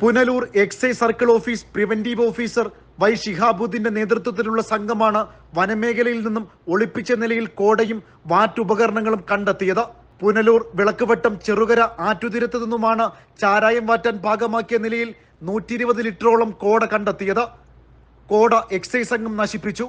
Punalur excise circle office preventive officer Y ഷിഹാബുദ്ദീന്റെ നേതൃത്വത്തിലുള്ള സംഘമാണ് വനമേഖലയിൽ നിന്നും ഒളിപ്പിച്ച നിലയിൽ കോടയും വാറ്റുപകരണങ്ങളും കണ്ടെത്തിയത്. പുനലൂർ വിളക്കുവട്ടം ചെറുകര ആറ്റുതീരത്തു നിന്നുമാണ് ചാരായം വാറ്റാൻ ഭാഗമാക്കിയ നിലയിൽ നൂറ്റി ഇരുപത് ലിറ്ററോളം കോട കണ്ടെത്തിയത്. കോട എക്സൈസ് സംഘം നശിപ്പിച്ചു.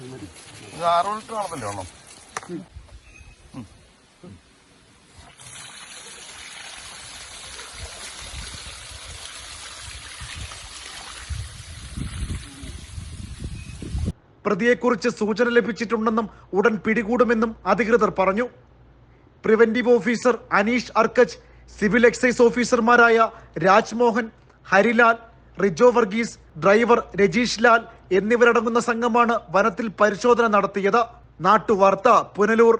ഇത് ലിറ്റർ എണ്ണം പ്രതിയെക്കുറിച്ച് സൂചന ലഭിച്ചിട്ടുണ്ടെന്നും ഉടൻ പിടികൂടുമെന്നും അധികൃതർ പറഞ്ഞു. Preventive officer Aneesh Arkach civil excise ഓഫീസർമാരായ രാജ്മോഹൻ ഹരിലാൽ റിജോ വർഗീസ് ഡ്രൈവർ രജീഷ് ലാൽ എന്നിവരടങ്ങുന്ന സംഘമാണ് വനത്തിൽ പരിശോധന നടത്തിയത്. നാട്ടുവാർത്ത പുനലൂർ.